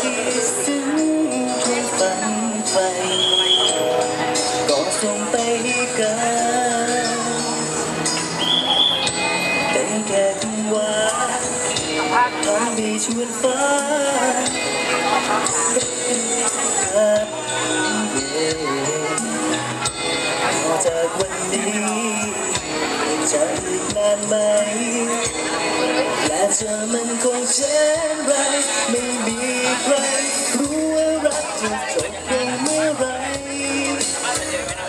ที่ซึ้งที่ฝันไปก็ส่งไปกันแต่แค่ทุกวันทำดีชวนฝัน เธอมันคงเช่นไร ไม่มีใครรู้ว่ารักจะจบลงเมื่อไร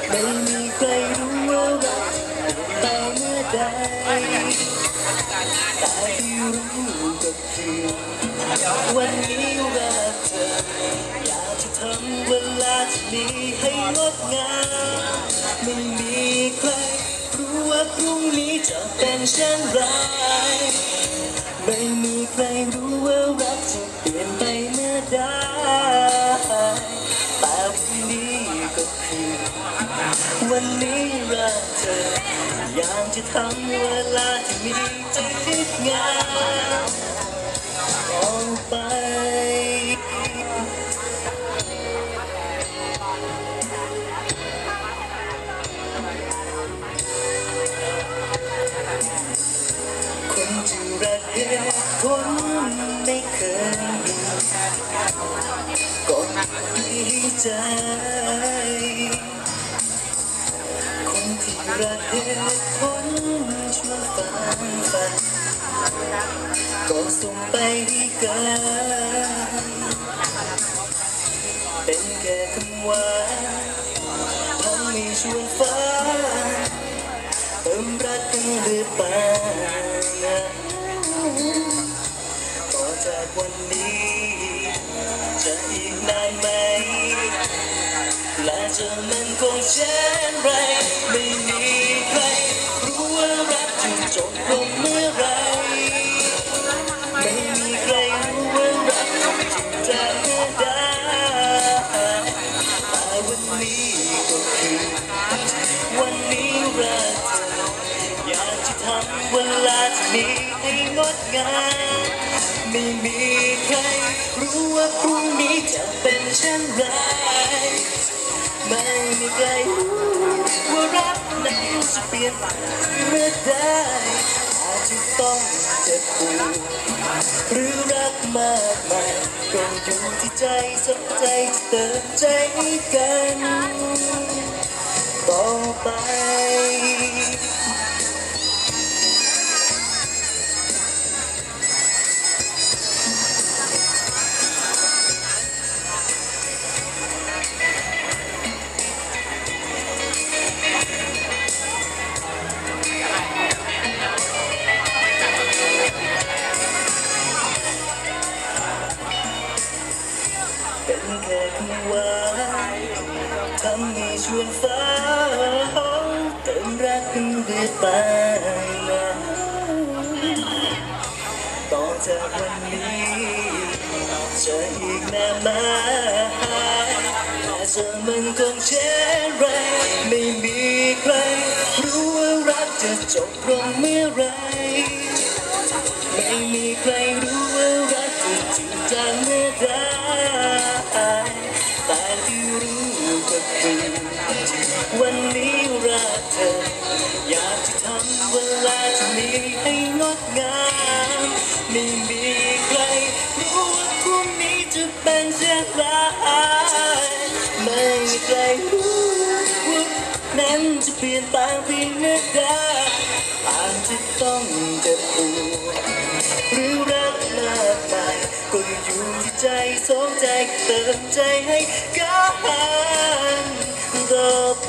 ไม่มีใครรู้ว่ารักจะไปเมื่อใดแต่ที่รู้ก็คือวันนี้รักเธอ อยากจะทำเวลาที่นี้ให้งดงามไม่มีใครรู้ว่าพรุ่งนี้จะเป็นเช่นไร ใครรู้ว่ารักจะเปลี่ยนไปเมื่อใดแต่วันนี้ก็คือวันนี้รักเธอ อยากจะทำเวลาที่มี ลไม่เคยมีก็มีใจ คนที่รักเหตุผลชวนฟังฝันก็ส่งไปให้กันเป็นแค่คำว่าทำให้ชวนฟ้าเติมรักกันหรือเปล่า วันนี้ จะอีกนานไหม และเธอมันคงเช่นไร ไม่มีใคร รู้ว่ารักจะจบลงเมื่อไร ไม่มีใครรู้ว่ารักจะจางเมื่อใดแต่วันนี้ก็คือ วันนี้รักออยากจะทำเวลาที่นี้ให้งดงาม ไม่มีใครรู้ว่าพรุ่งนี้จะเป็นเช่นไร ไม่มีใครรู้ว่ารักนั้นจะเปลี่ยนไปเมื่อใดอาจจะต้องเจ็บปวดหรือรักมากมายก็อยู่ที่ใจสนใจจะเติมใจกันต่อไป เป็นแค่คำว่าทำให้ชวนฟ้าเติมรักกันเรื่อยไปนต่อจากวันนี้จะอีกนานไหมแต่เธอมันคงเช่นไรไม่มีใคร รู้ว่ารักจะจบลงเมื่อไรไม่มีใคร ดงามไม่มีใครรู้ว่าพรุ่งนี้จะเป็นเช่นไรไม่มีใครรู้ว่านั้นจะเปลี่ยนแปลงเพียงเมื่อใดอาจจะต้องเจ็บปวดหรือรักมากมายก็อยู่ที่ใจสองใจเติมใจให้กันต่อไป